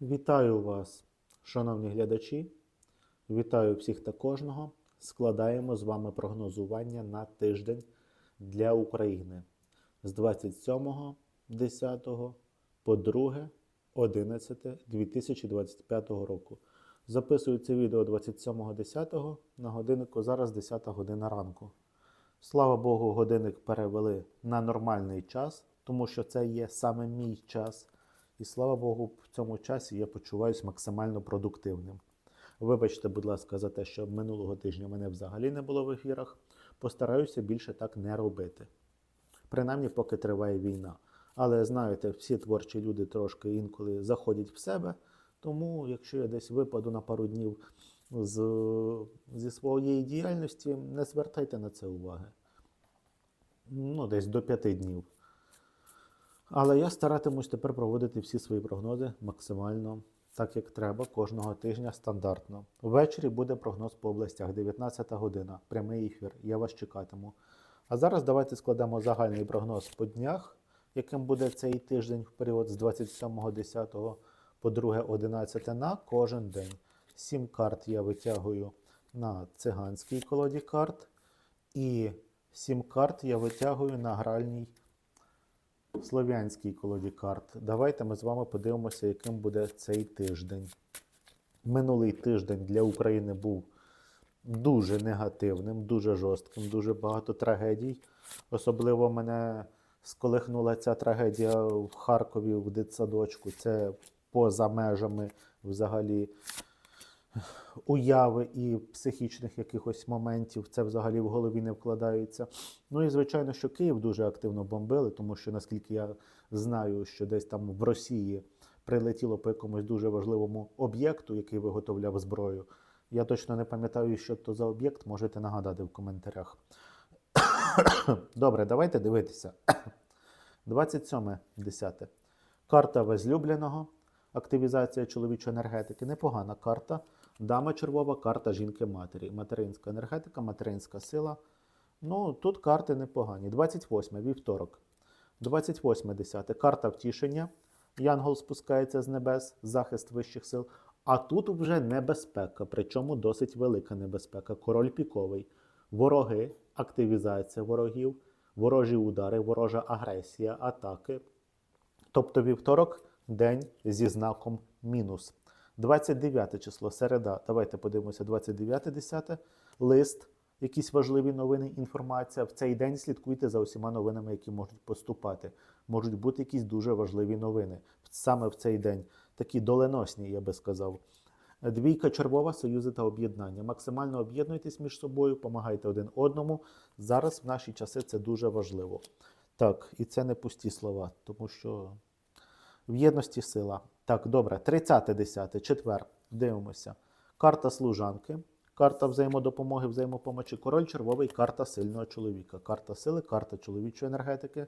Вітаю вас, шановні глядачі. Вітаю всіх та кожного. Складаємо з вами прогнозування на тиждень для України з 27.10 по 2.11.2025 року. Записую це відео 27.10 на годиннику зараз 10 година ранку. Слава Богу, годинник перевели на нормальний час, тому що це є саме мій час. І слава Богу, в цьому часі я почуваюся максимально продуктивним. Вибачте, будь ласка, за те, що минулого тижня мене взагалі не було в ефірах. Постараюся більше так не робити. Принаймні, поки триває війна. Але знаєте, всі творчі люди трошки інколи заходять в себе. Тому, якщо я десь випаду на пару днів з, зі своєї діяльності, не звертайте на це уваги. Ну, десь до п'яти днів. Але я старатимусь тепер проводити всі свої прогнози максимально так, як треба, кожного тижня стандартно. Ввечері буде прогноз по областях, 19 година, прямий ефір. Я вас чекатиму. А зараз давайте складемо загальний прогноз по днях, яким буде цей тиждень в період з 27.10 по 2.11 на кожен день. Сім карт я витягую на циганській колоді карт, і сім карт я витягую на гральній слов'янській колоді карт. Давайте ми з вами подивимося, яким буде цей тиждень. Минулий тиждень для України був дуже негативним, дуже жорстким, дуже багато трагедій. Особливо мене сколихнула ця трагедія в Харкові в дитсадочку. Це поза межами взагалі уяви і психічних якихось моментів. Це взагалі в голові не вкладається. Ну і звичайно, що Київ дуже активно бомбили, тому що наскільки я знаю, що десь там в Росії прилетіло по якомусь дуже важливому об'єкту, який виготовляв зброю. Я точно не пам'ятаю, що то за об'єкт, можете нагадати в коментарях. Добре, давайте дивитися. 27.10. Карта возлюбленого. Активізація чоловічої енергетики. Непогана карта. Дама червова, карта жінки-матері. Материнська енергетика, материнська сила. Ну, тут карти непогані. 28 вівторок. 28.10. Карта втішення. Янгол спускається з небес, захист вищих сил. А тут вже небезпека, причому досить велика небезпека. Король піковий. Вороги, активізація ворогів, ворожі удари, ворожа агресія, атаки. Тобто вівторок день зі знаком мінус. 29 число, середа. Давайте подивимося, 29.10. Лист, якісь важливі новини, інформація. В цей день слідкуйте за усіма новинами, які можуть поступати. Можуть бути якісь дуже важливі новини. Саме в цей день. Такі доленосні, я би сказав. Двійка червова, союзи та об'єднання. Максимально об'єднуйтесь між собою, допомагайте один одному. Зараз в наші часи це дуже важливо. Так, і це не пусті слова, тому що в єдності сила. Так, добре, 30.10, четвер. Дивимося. Карта служанки, карта взаємодопомоги, взаємопомочі. Король червовий, карта сильного чоловіка. Карта сили, карта чоловічої енергетики.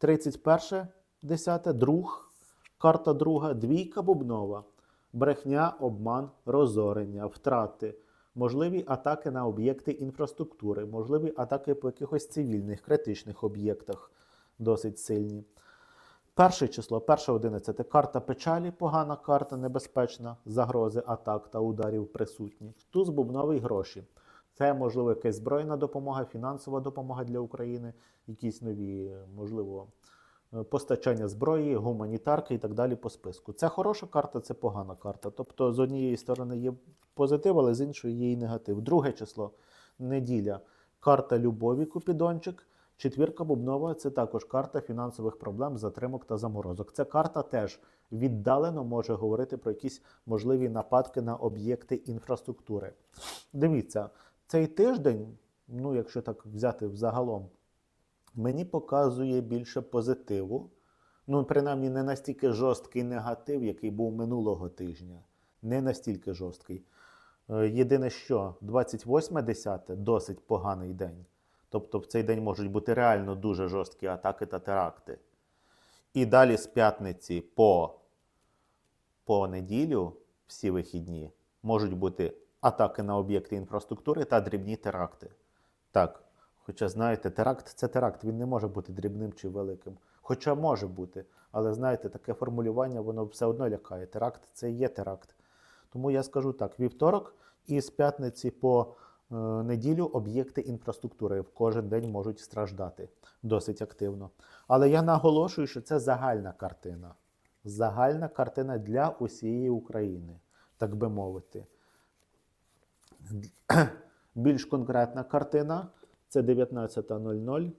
31.10, друг, карта друга, двійка бубнова. Брехня, обман, розорення, втрати, можливі атаки на об'єкти інфраструктури, можливі атаки по якихось цивільних, критичних об'єктах, досить сильні. Перше число, перше 11. Карта печалі, погана карта, небезпечна, загрози, атак та ударів присутні. Туз бубновий гроші. Це, можливо, якась збройна допомога, фінансова допомога для України, якісь нові, можливо, е, постачання зброї, гуманітарки і так далі по списку. Це хороша карта, це погана карта. Тобто, з однієї сторони є позитив, але з іншої є і негатив. Друге число неділя. Карта любові, Купідончик. Четвірка бубнова це також карта фінансових проблем, затримок та заморозок. Ця карта теж віддалено може говорити про якісь можливі нападки на об'єкти інфраструктури. Дивіться, цей тиждень, ну якщо так взяти взагалом, мені показує більше позитиву. Ну, принаймні, не настільки жорсткий негатив, який був минулого тижня. Не настільки жорсткий. Е, Єдине, що 28.10 досить поганий день. Тобто в цей день можуть бути реально дуже жорсткі атаки та теракти. І далі з п'ятниці по, по неділю, всі вихідні, можуть бути атаки на об'єкти інфраструктури та дрібні теракти. Так, хоча, знаєте, теракт це теракт, він не може бути дрібним чи великим. Хоча може бути. Але знаєте, таке формулювання, воно все одно лякає. Теракт це є теракт. Тому я скажу так: вівторок і з п'ятниці по неділю об'єкти інфраструктури в кожен день можуть страждати досить активно. Але я наголошую, що це загальна картина. Загальна картина для усієї України, так би мовити. Більш конкретна картина це 19.00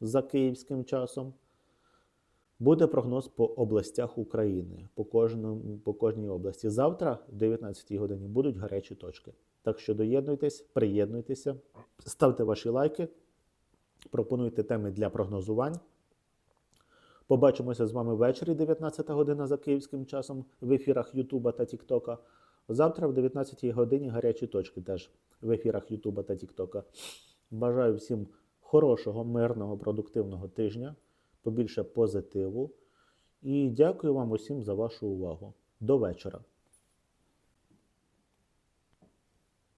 за київським часом. Буде прогноз по областях України, по, кожному, по кожній області. Завтра, в 19 годині, будуть гарячі точки. Так що доєднуйтесь, приєднуйтеся, ставте ваші лайки, пропонуйте теми для прогнозувань. Побачимося з вами ввечері, 19 година за київським часом в ефірах Ютуба та Тіктока. Завтра в 19 годині гарячі точки теж в ефірах Ютуба та Тіктока. Бажаю всім хорошого, мирного, продуктивного тижня, побільше позитиву. І дякую вам усім за вашу увагу. До вечора.